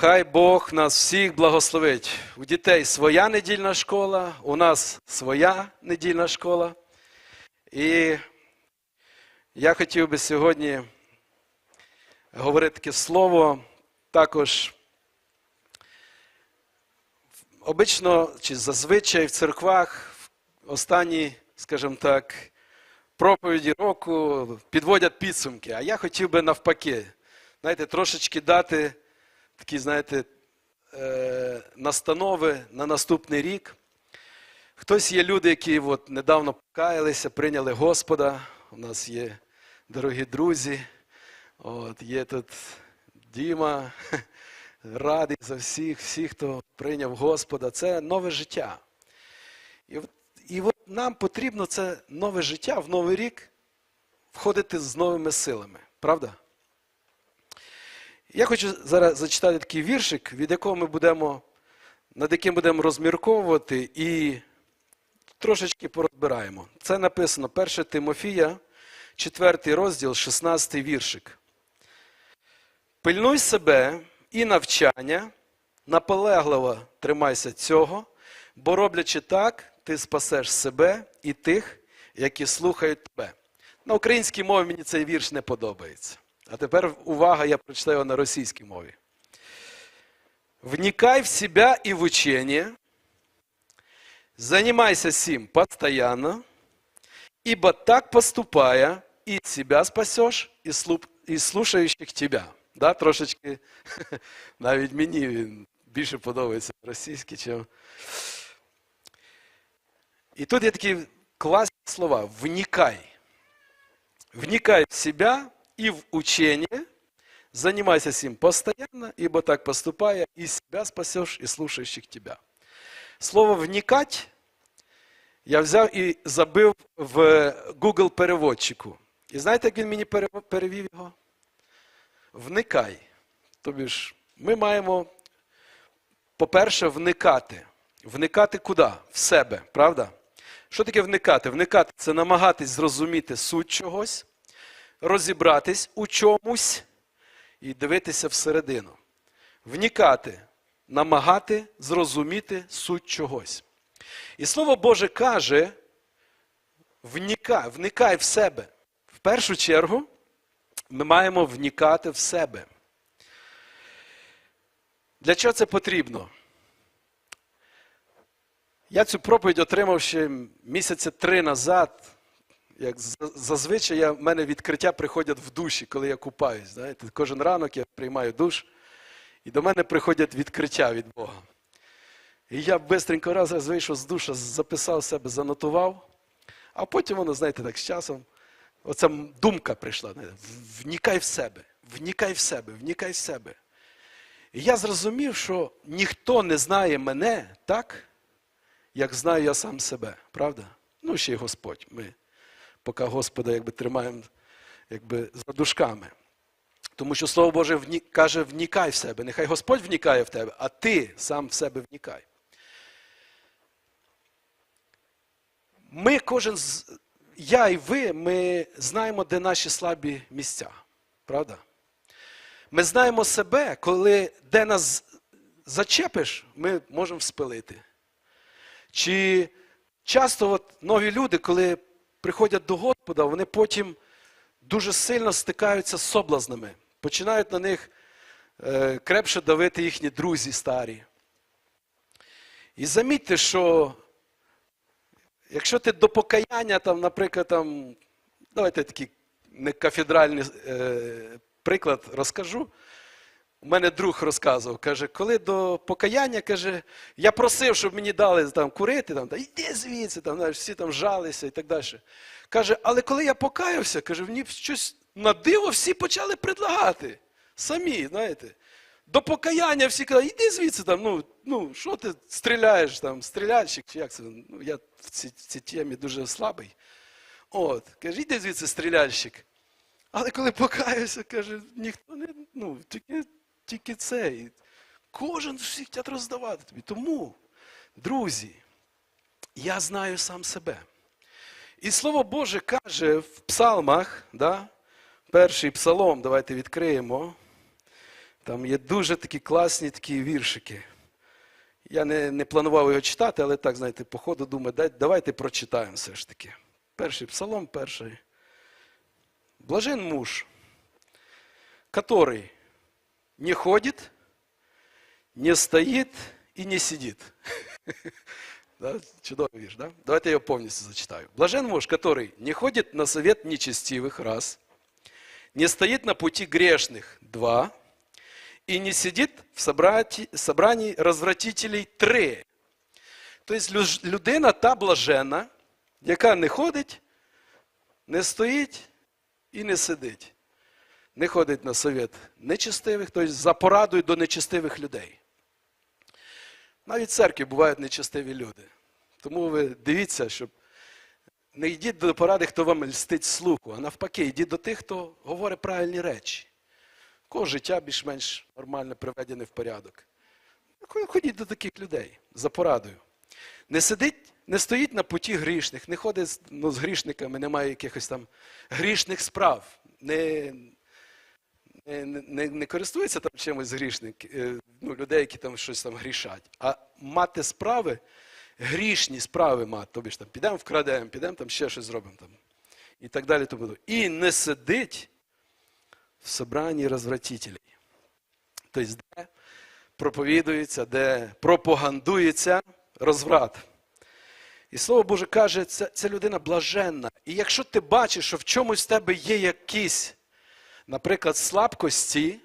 Хай Бог нас всіх благословить. У дітей своя недільна школа, у нас своя недільна школа. І я хотів би сьогодні говорити таке слово також. Обично чи зазвичай в церквах в останні, скажімо так, проповіді року підводять підсумки. А я хотів би навпаки, знаєте, трошечки дати такі, знаєте, е, настанови на наступний рік. Хтось є люди, які от недавно покаялися, прийняли Господа. У нас є дорогі друзі. От, є тут Діма, радий за всіх, всіх, хто прийняв Господа. Це нове життя. І, і от нам потрібно це нове життя в новий рік входити з новими силами. Правда? Я хочу зараз зачитати такий віршик, від якого ми будемо, над яким будемо розмірковувати і трошечки порозбираємо. Це написано 1 Тимофія, 4 розділ, 16 віршик. Пильнуй себе і навчання, наполегливо тримайся цього, бо роблячи так, ти спасеш себе і тих, які слухають тебе. На українській мові мені цей вірш не подобається. А тепер увага, я прочитаю його на російській мові. Вникай в себя и в учение, занимайся сим постоянно, ибо так поступая, и себя спасешь, и, слуп- и слушающих тебя. Да, трошечки, навіть мені він більше подобається російський, чим. І тут є такі класні слова. Вникай. Вникай в себя и в учение, занимайся сим постоянно, ибо так поступая, и себя спасешь, и слушающих тебя. Слово «вникать» я взяв і забив в Google переводчику. І знаєте, як він мені пере- перевів його? Вникай. Тобі ж ми маємо, по-перше, вникати. Вникати куди? В себе, правда? Що таке вникати? Вникати це намагатись зрозуміти суть чогось, розібратись у чомусь і дивитися всередину. Вникати, намагати зрозуміти суть чогось. І Слово Боже каже: вникай, вникай в себе. В першу чергу ми маємо вникати в себе. Для чого це потрібно? Я цю проповідь отримав ще місяця три назад. Як зазвичай я, в мене відкриття приходять в душі, коли я купаюсь. Знаєте, кожен ранок я приймаю душ, і до мене приходять відкриття від Бога. І я бистренько раз, раз вийшов з душа, записав себе, занотував, а потім воно, знаєте, так з часом, оця думка прийшла. Внікай в себе, внікай в себе, внікай в себе. І я зрозумів, що ніхто не знає мене так, як знаю я сам себе, правда? Ну, ще й Господь. Ми поки Господа якби, тримаємо якби, за дужками. Тому що Слово Боже вні- каже, внікай в себе. Нехай Господь внікає в тебе, а ти сам в себе внікай. Ми кожен, з- я і ви, ми знаємо, де наші слабі місця. Правда? Ми знаємо себе, коли де нас зачепиш, ми можемо спилити. Чи часто от нові люди, коли приходять до Господа, вони потім дуже сильно стикаються з соблазнами, починають на них е, крепше давити їхні друзі старі. І замітьте, що якщо ти до покаяння, там, наприклад, там, давайте такий не кафедральний е, приклад розкажу. У мене друг розказував, каже, коли до покаяння, каже, я просив, щоб мені дали там курити, там, та йди звідси, там, знаєш, всі там жалися і так далі. Каже, але коли я покаявся, каже, мені щось на диво всі почали предлагати. Самі, знаєте. До покаяння всі казали, йди звідси, там, ну, ну, що ти стріляєш, там, стріляльщик, чи як це? Ну, я в цій, в цій темі дуже слабий. От, каже, йди звідси, стріляльщик. Але коли покаюся, каже, ніхто не, ну, тільки, тільки це. І Кожен всіх хочуть роздавати тобі. Тому, друзі, я знаю сам себе. І Слово Боже каже в псалмах, да, перший псалом, давайте відкриємо. Там є дуже такі класні такі віршики. Я не, не планував його читати, але так, знаєте, по ходу думаю, давайте прочитаємо все ж таки. Перший псалом, перший. Блажен муж, который не ходит, не стоит и не сидит. Да? Чудовый вірш, да? Давайте я його повністю зачитаю. Блажен муж, который не ходит на совет нечестивых, раз, не стоит на пути грешных, два, и не сидит в собраті- собрании развратителей, три. Тобто люж- людина та блажена, яка не ходить, не стоїть і не сидить. Не ходить на совет нечестивих, тобто за порадою до нечестивих людей. Навіть в церкві бувають нечестиві люди. Тому ви дивіться, щоб не йдіть до поради, хто вам льстить слуху, а навпаки, йдіть до тих, хто говорить правильні речі. Кого життя більш-менш нормально приведене в порядок. Ходіть до таких людей за порадою. Не сидить, не стоїть на путі грішних, не ходить ну, з грішниками, немає якихось там грішних справ. Не, не, не, не користується там чимось грішник, е, ну, людей, які там щось там грішать, а мати справи, грішні справи мати. Тобі ж там підемо вкрадемо, підемо там ще щось зробимо там. І так далі. Тому. І не сидить в собранні розвратителей. Тобто, де проповідується, де пропагандується розврат. І слово Боже каже, ця, ця людина блаженна. І якщо ти бачиш, що в чомусь в тебе є якісь, наприклад, слабкості,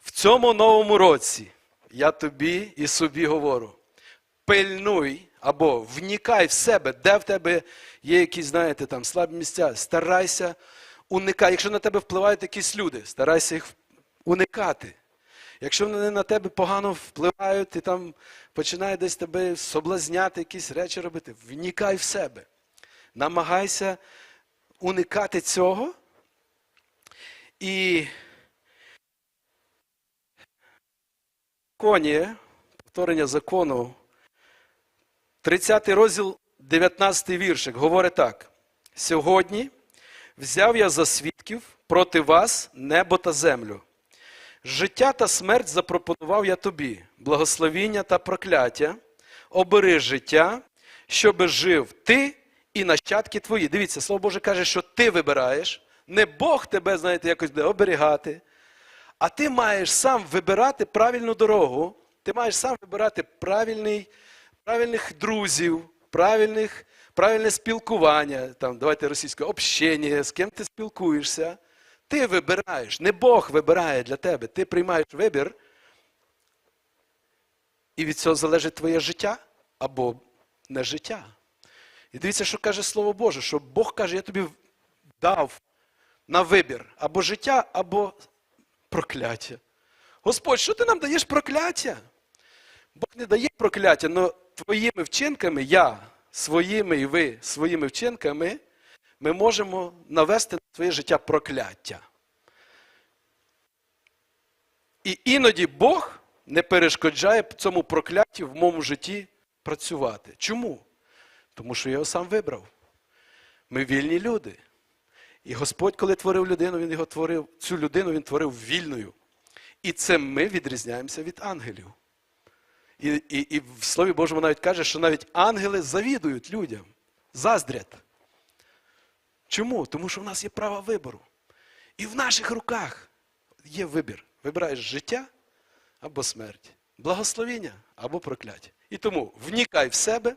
в цьому новому році я тобі і собі говорю: пильнуй або внікай в себе, де в тебе є якісь, знаєте, там слабі місця, старайся уникай. Якщо на тебе впливають якісь люди, старайся їх уникати. Якщо вони на тебе погано впливають, і там починає десь тебе соблазняти, якісь речі робити, внікай в себе. Намагайся уникати цього. І коні, повторення закону, 30 розділ, 19 віршик, говорить так. Сьогодні взяв я за свідків проти вас небо та землю. Життя та смерть запропонував я тобі, благословіння та прокляття. Обери життя, щоби жив ти і нащадки твої. Дивіться, слово Боже каже, що ти вибираєш. Не Бог тебе, знаєте, якось буде оберігати, а ти маєш сам вибирати правильну дорогу. Ти маєш сам вибирати правильний, правильних друзів, правильних, правильне спілкування, там, давайте російською, общення, з ким ти спілкуєшся. Ти вибираєш, не Бог вибирає для тебе. Ти приймаєш вибір, і від цього залежить твоє життя або не життя. І дивіться, що каже Слово Боже, що Бог каже, я тобі дав на вибір або життя, або прокляття. Господь, що ти нам даєш прокляття? Бог не дає прокляття, але твоїми вчинками, я своїми і ви своїми вчинками, ми можемо навести на своє життя прокляття. І іноді Бог не перешкоджає цьому прокляттю в моєму житті працювати. Чому? Тому що я його сам вибрав. Ми вільні люди. І Господь, коли творив людину, Він його творив, цю людину Він творив вільною. І цим ми відрізняємося від ангелів. І, і, і в Слові Божому навіть каже, що навіть ангели завідують людям, заздрять. Чому? Тому що в нас є право вибору. І в наших руках є вибір. Вибираєш життя або смерть, благословіння або прокляття. І тому внікай в себе,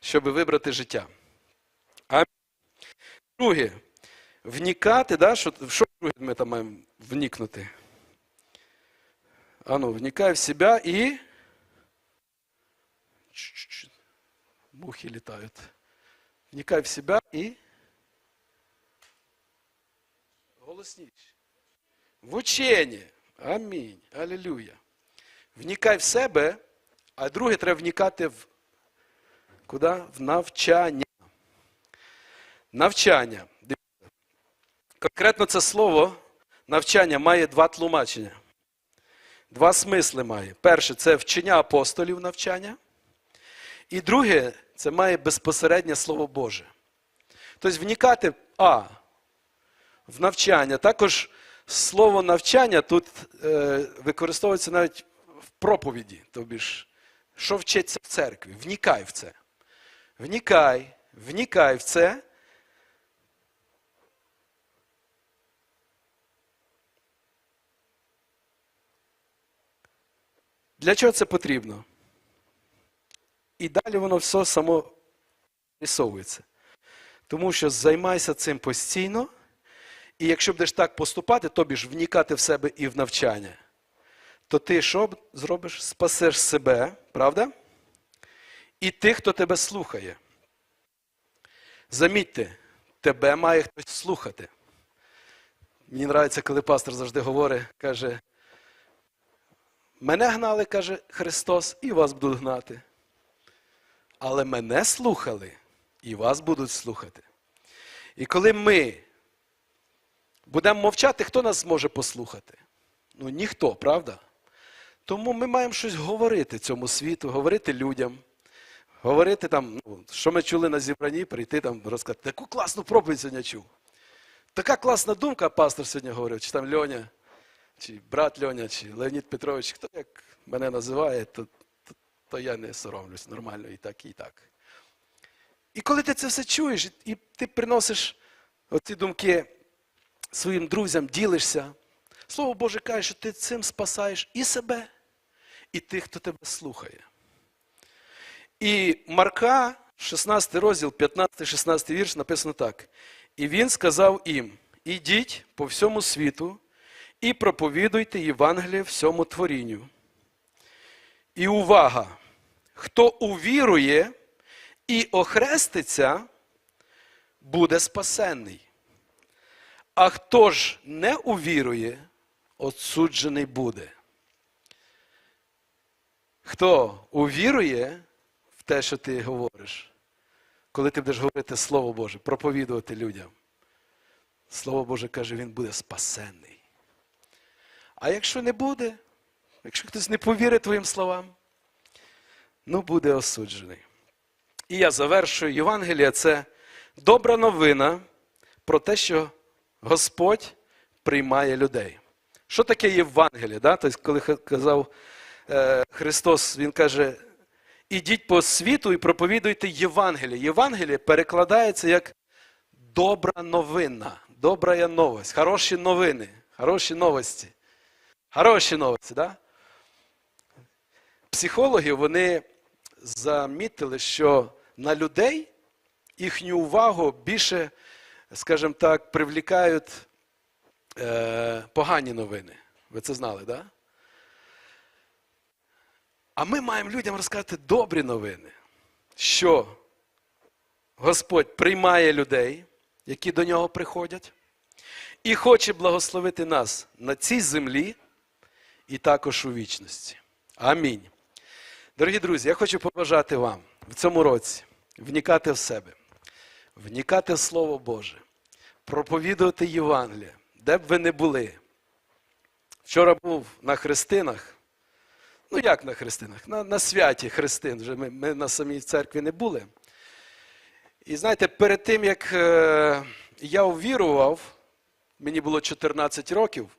щоб вибрати життя. Амінь. Друге, внікати, да, що, в що ми там маємо вникнути? Ану, вникай в себе і. Мухи летают. Вникай в себя и голосніше. В учення. Амінь. Алілюя. Вникай в себе, а друге треба вникати в куди? В навчання. Навчання. Конкретно це слово навчання має два тлумачення. Два смисли має. Перше це вчення апостолів навчання. І друге, це має безпосереднє Слово Боже. Тобто вникати А в навчання. Також слово навчання тут е, використовується навіть в проповіді. Тобі ж, що вчиться в церкві? Внікай в це. Внікай, внікай в це. Для чого це потрібно? І далі воно все само вирисовується. Тому що займайся цим постійно, і якщо будеш так поступати, тобі ж внікати в себе і в навчання, то ти що зробиш? Спасеш себе, правда? І тих, хто тебе слухає. Замітьте, тебе має хтось слухати. Мені подобається, коли пастор завжди говорить, каже, мене гнали, каже Христос, і вас будуть гнати. Але мене слухали, і вас будуть слухати. І коли ми будемо мовчати, хто нас зможе послухати? Ну ніхто, правда? Тому ми маємо щось говорити цьому світу, говорити людям, говорити там, ну, що ми чули на зібранні, прийти там, розказати, таку класну проповідь сьогодні чув. Така класна думка, пастор сьогодні говорив, чи там Льоня, чи брат Льоня, чи Леонід Петрович, хто як мене називає, то, то, то я не соромлюсь нормально і так, і так. І коли ти це все чуєш, і- ти приносиш оці думки своїм друзям, ділишся, Слово Боже каже, що ти цим спасаєш і себе, і тих, хто тебе слухає. І Марка, 16 розділ, 15-16 вірш, написано так. І він сказав їм: Ідіть по всьому світу і проповідуйте Євангеліє всьому творінню. І увага! Хто увірує і охреститься, буде спасенний. А хто ж не увірує, отсуджений буде. Хто увірує в те, що ти говориш, коли ти будеш говорити Слово Боже, проповідувати людям, Слово Боже каже, він буде спасенний. А якщо не буде, якщо хтось не повірить твоїм словам, ну буде осуджений. І я завершую Євангелія це добра новина про те, що Господь приймає людей. Що таке Євангеліє? Да? Тобто, коли казав е, Христос, Він каже: ідіть по світу і проповідуйте Євангеліє. Євангеліє перекладається як добра новина, добра новость, хороші новини, хороші новості. Хороші новості, да? Психологи вони замітили, що на людей їхню увагу більше, скажімо так, привлікають е, погані новини. Ви це знали? Да? А ми маємо людям розказати добрі новини, що Господь приймає людей, які до нього приходять, і хоче благословити нас на цій землі і також у вічності. Амінь. Дорогі друзі, я хочу побажати вам в цьому році внікати в себе, внікати в Слово Боже, проповідувати Євангелія, де б ви не були. Вчора був на хрестинах. Ну, як на хрестинах? На, на святі хрестин. Вже ми, ми на самій церкві не були. І знаєте, перед тим, як е, я увірував, мені було 14 років,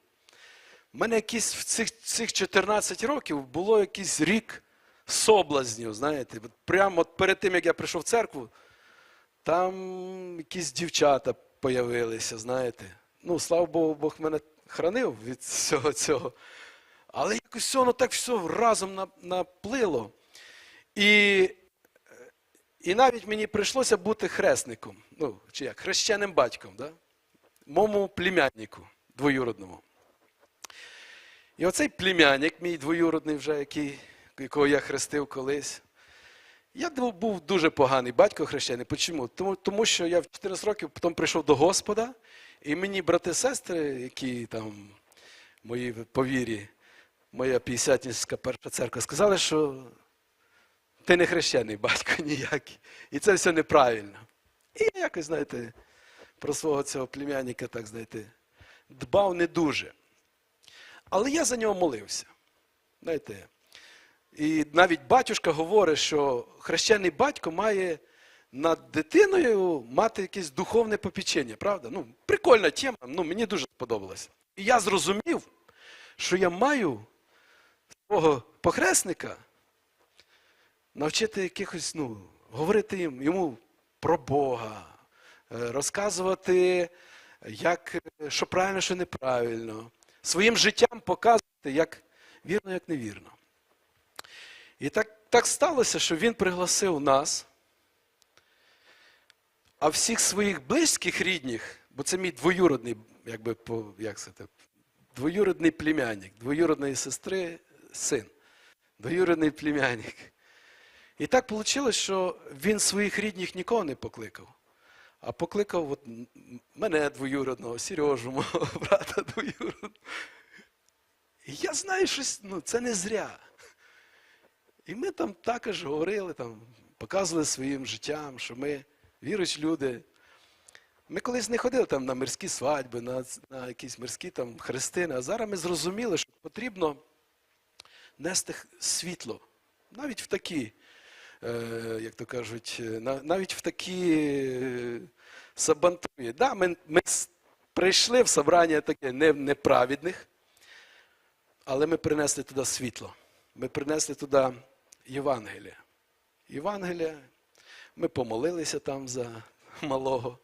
в мене якісь в цих, цих 14 років було якийсь рік соблазнів, знаєте. Прямо от перед тим, як я прийшов в церкву, там якісь дівчата появилися, знаєте. Ну, слава Богу, Бог мене хранив від всього цього. Але якось воно так все разом наплило. І, і навіть мені прийшлося бути хресником, ну, чи як, хрещеним батьком, да? моєму племяннику двоюродному. І оцей племянник, мій двоюродний вже, який, якого я хрестив колись, я був- дуже поганий батько хрещений. Чому? Тому, тому що я в 14 років потім прийшов до Господа, і мені брати-сестри, які там мої по вірі, моя п'ятдесятницька перша церква, сказали, що ти не хрещений батько ніякий. І це все неправильно. І я якось, знаєте, про свого цього племянника, так знаєте, дбав не дуже. Але я за нього молився. Знаєте, і навіть батюшка говорить, що хрещений батько має над дитиною мати якесь духовне попічення, правда? Ну, прикольна тема, ну, мені дуже сподобалось. І я зрозумів, що я маю свого похресника навчити якихось, ну, говорити їм, йому про Бога, е, розказувати, як, е, що правильно, що неправильно, своїм життям показувати, як вірно, як невірно. І так, так сталося, що він пригласив нас, а всіх своїх близьких рідних, бо це мій двоюродний, якби по, як це, двоюродний племянник, двоюродної сестри син, двоюродний племянник. І так вийшло, що він своїх рідних нікого не покликав, а покликав от мене двоюродного, Сережу, мого брата двоюродного. І я знаю, що ну, це не зря. І ми там також говорили, там, показували своїм життям, що ми віруючі люди. Ми колись не ходили там на мирські свадьби, на, на якісь мирські там хрестини, а зараз ми зрозуміли, що потрібно нести світло. Навіть в такі, як то кажуть, е, навіть в такі е, сабантуї. Да, ми, ми прийшли в собрання таке не, але ми принесли туди світло. Ми принесли туди Євангелія. Євангелія, ми помолилися там за малого.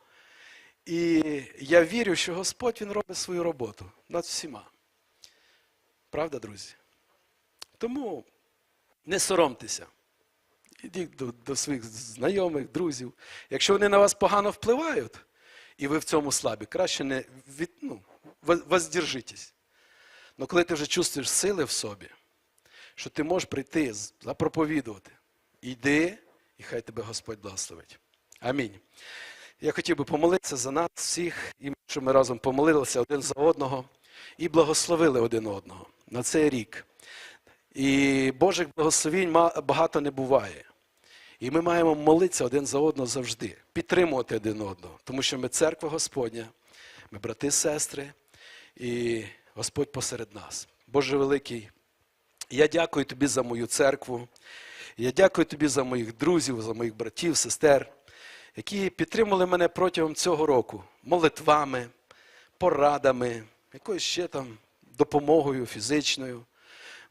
І я вірю, що Господь Він робить свою роботу над всіма. Правда, друзі? Тому не соромтеся. Ідіть до, до своїх знайомих, друзів. Якщо вони на вас погано впливають, і ви в цьому слабі, краще не від, ну, воздержитесь. Але коли ти вже чувствуєш сили в собі, що ти можеш прийти, запроповідувати, йди, і хай тебе Господь благословить. Амінь. Я хотів би помолитися за нас всіх, і щоб ми разом помолилися один за одного і благословили один одного на цей рік. І Божих благословінь багато не буває. І ми маємо молитися один за одного завжди, підтримувати один одного, тому що ми церква Господня, ми брати, сестри, і Господь посеред нас. Боже великий, я дякую тобі за мою церкву. Я дякую тобі за моїх друзів, за моїх братів, сестер, які підтримали мене протягом цього року молитвами, порадами, якоюсь ще там допомогою фізичною.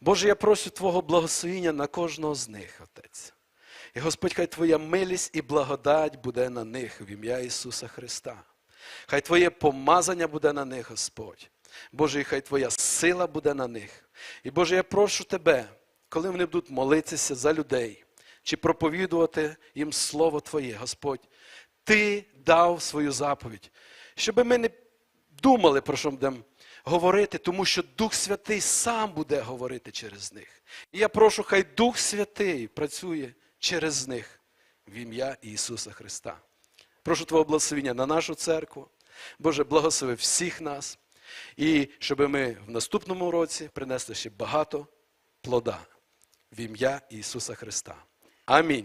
Боже, я прошу Твого благословіння на кожного з них, Отець. І Господь, хай Твоя милість і благодать буде на них в ім'я Ісуса Христа. Хай Твоє помазання буде на них, Господь. Боже, і хай Твоя сила буде на них. І Боже, я прошу Тебе, коли вони будуть молитися за людей чи проповідувати їм Слово Твоє, Господь, Ти дав свою заповідь, щоб ми не думали, про що будемо говорити, тому що Дух Святий сам буде говорити через них. І я прошу, хай Дух Святий працює через них в ім'я Ісуса Христа. Прошу Твого благословення на нашу церкву. Боже, благослови всіх нас. І щоб ми в наступному році принесли ще багато плода в ім'я Ісуса Христа. Амінь.